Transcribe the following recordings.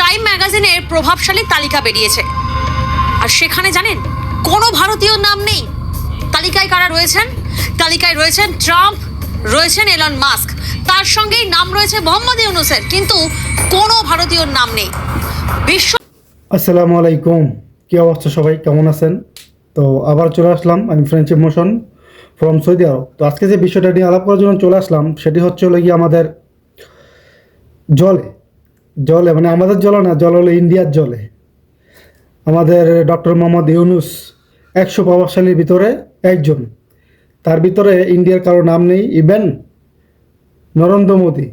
Time ম্যাগাজিনের প্রভাবশালী তালিকা বেরিয়েছে। আর সেখানে জানেন, কোনো ভারতীয় নাম নেই। তালিকায় কারা রয়েছেন? তালিকায় রয়েছেন ট্রাম্প, রয়েছেন এলন মাস্ক। তার সঙ্গেই নাম রয়েছে মোহাম্মদ ইউনুসের, কিন্তু কোনো ভারতীয় নাম নেই। বিশ্ব আসসালামু আলাইকুম। কী অবস্থা সবাই? কেমন আছেন? তো আবার চলে আসলাম আমি friendship motion from Saudi Arab তো আজকে যে বিষয়টা নিয়ে আলাপ করার জন্য চলে আসলাম, সেটি হচ্ছে হলো গিয়ে আমাদের জলে জলে মানে আমাদের জলে না, জল হলো ইন্ডিয়ার জলে। আমাদের ডক্টর মোহাম্মদ ইউনুস একশো প্রভাবশালীর ভিতরে একজন। তার ভিতরে ইন্ডিয়ার কারও নাম নেই। ইভেন নরেন্দ্র মোদী,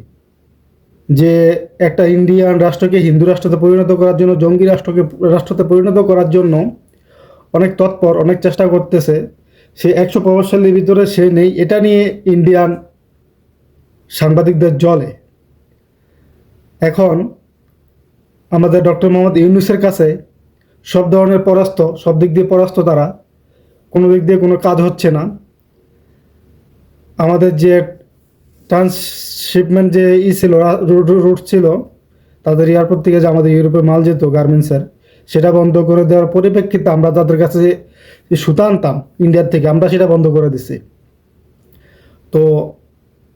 যে একটা ইন্ডিয়ান রাষ্ট্রকে হিন্দু রাষ্ট্রতে পরিণত করার জন্য, জঙ্গি রাষ্ট্রকে, রাষ্ট্রতে পরিণত করার জন্য অনেক তৎপর, অনেক চেষ্টা করতেছে। সে একশো প্রভাবশালীর ভিতরে সে নেই। এটা নিয়ে ইন্ডিয়ান সাংবাদিকদের জলে। এখন আমাদের ডক্টর মোহাম্মদ ইউনুসের কাছে সব ধরনের পরাস্ত, সব দিক দিয়ে পরাস্ত তারা, কোনো দিক দিয়ে কোনো কাজ হচ্ছে না। আমাদের যে ট্রান্সশিপমেন্ট যে ই ছিল রুট ছিল, তাদের এয়ারপোর্ট থেকে যে আমাদের ইউরোপে মাল যেত গার্মেন্টসের, সেটা বন্ধ করে দেওয়ার পরিপ্রেক্ষিতে আমরা তাদের কাছে যে সুতা আনতাম ইন্ডিয়ার থেকে, আমরা সেটা বন্ধ করে দিছি। তো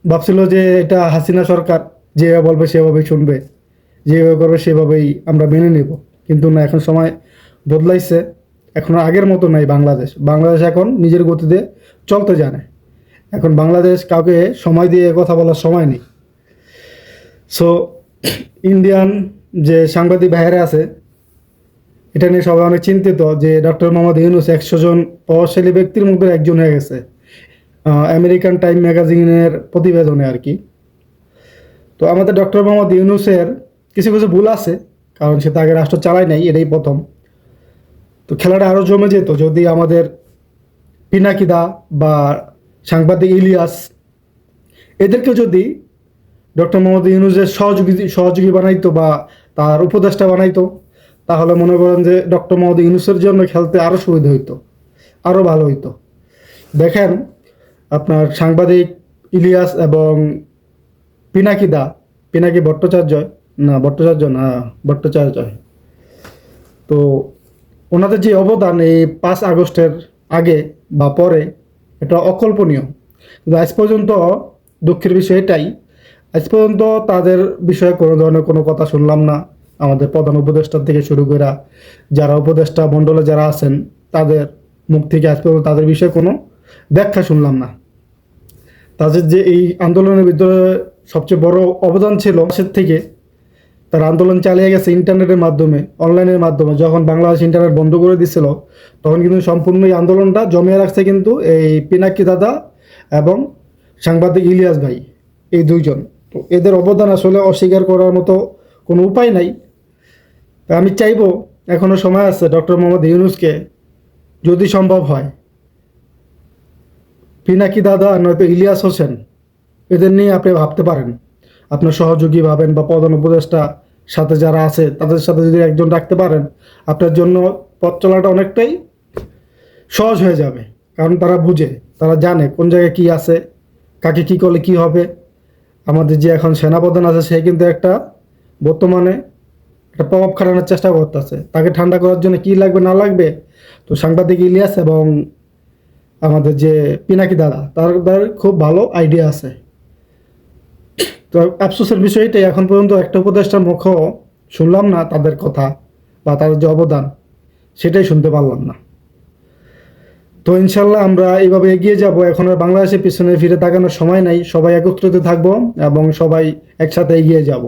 ভাবছিল যে এটা হাসিনা সরকার যেভাবে বলবে সেভাবেই শুনবে যেভাবে করবে সেভাবেই আমরা মেনে নেব। কিন্তু না, এখন সময় বদলাইছে, এখন আগের মতো নাই বাংলাদেশ। বাংলাদেশ এখন নিজের গতিতে চলতে জানে। এখন বাংলাদেশ কাউকে সময় দিয়ে কথা বলার সময় নেই। সো ইন্ডিয়ান যে সাংবাদিক বাইরে আছে, এটা নিয়ে সবাই অনেক চিন্তিত যে ডক্টর মোহাম্মদ ইউনুস একশো জন প্রভাবশালী ব্যক্তির মধ্যে একজন হয়ে গেছে। আমেরিকান টাইম ম্যাগাজিনের প্রতিবেদনে আর কি। তো আমাদের ডক্টর মোহাম্মদ ইউনুসের কিছু কিছু ভুল আছে, কারণ সে তো আগে রাষ্ট্র চালায় নাই, এটাই প্রথম। তো খেলাটা আরও জমে যেত, যদি আমাদের পিনাকিদা বা সাংবাদিক ইলিয়াস এদেরকে যদি ডক্টর মোহাম্মদ ইউনুসের সহযোগী সহযোগী বানাইতো বা তার উপদেষ্টা বানাইতো, তাহলে মনে করেন যে ডক্টর মোহাম্মদ ইউনুসের জন্য খেলতে আরও সুবিধা হইতো আরও ভালো হইতো। দেখেন, আপনার সাংবাদিক ইলিয়াস এবং পিনাকিদা পিনাকি ভট্টাচার্য, না ভট্টাচার্য না, ভট্টাচার্য। তো ওনাদের যে অবদান এই পাঁচ আগস্টের আগে বা পরে, এটা অকল্পনীয়। আজ পর্যন্ত দুঃখের বিষয় এটাই, আজ পর্যন্ত তাদের বিষয়ে কোনো ধরনের কোনো কথা শুনলাম না। আমাদের প্রধান উপদেষ্টার থেকে শুরু করে যারা উপদেষ্টা মণ্ডলে যারা আছেন, তাদের মুখ থেকে আজ পর্যন্ত তাদের বিষয়ে কোনো ব্যাখ্যা শুনলাম না। তাদের যে এই আন্দোলনের ভিতরে সবচেয়ে বড় অবদান ছিল সে থেকে। তার আন্দোলন চালিয়ে গেছে ইন্টারনেটের মাধ্যমে, অনলাইনের মাধ্যমে। যখন বাংলাদেশ ইন্টারনেট বন্ধ করে দিছিল, তখন কিন্তু সম্পূর্ণ এই আন্দোলনটা জমিয়ে রাখছে কিন্তু এই পিনাকি দাদা এবং সাংবাদিক ইলিয়াস ভাই, এই দুইজন। তো এদের অবদান আসলে অস্বীকার করার মতো কোনো উপায় নাই। আমি চাইব এখনও সময় আছে ডক্টর মোহাম্মদ ইউনুসকে, যদি সম্ভব হয়, পিনাকি দাদা নয়তো ইলিয়াস হোসেন এদের নিয়ে আপনি ভাবতে পারেন। আপনার সহযোগী ভাবেন বা প্রধান উপদেষ্টা সাথে যারা আছে, তাদের সাথে যদি একজন রাখতে পারেন, আপনার জন্য পথ চলাটা অনেকটাই সহজ হয়ে যাবে। কারণ তারা বুঝে, তারা জানে কোন জায়গায় কি আছে, কাকে কি করলে কি হবে। আমাদের যে এখন সেনাপ্রধান আছে, সে কিন্তু একটা বর্তমানে একটা প্রভাব খাটানোর চেষ্টা করতেছে। তাকে ঠান্ডা করার জন্য কি লাগবে, না লাগবে, তো সাংবাদিক ইলিয়াস এবং আমাদের যে পিনাকি দাদা, তার তার খুব ভালো আইডিয়া আছে। তো আফসোসের বিষয় এটাই, এখন পর্যন্ত একটা উপদেষ্টার মুখ শুনলাম না তাদের কথা বা তাদের যে অবদান, সেটাই শুনতে পারলাম না। তো ইনশাল্লাহ আমরা এইভাবে এগিয়ে যাব, এখন আর বাংলাদেশের পিছনে ফিরে তাকানোর সময় নাই, সবাই একত্রিত থাকব এবং সবাই একসাথে এগিয়ে যাব।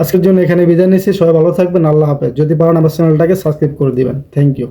আজকের জন্য এখানে বিদায় নিচ্ছি, সবাই ভালো থাকবেন, আল্লাহ হাফেজ। যদি পারেন আমার চ্যানেলটাকে সাবস্ক্রাইব করে দিবেন। Thank you.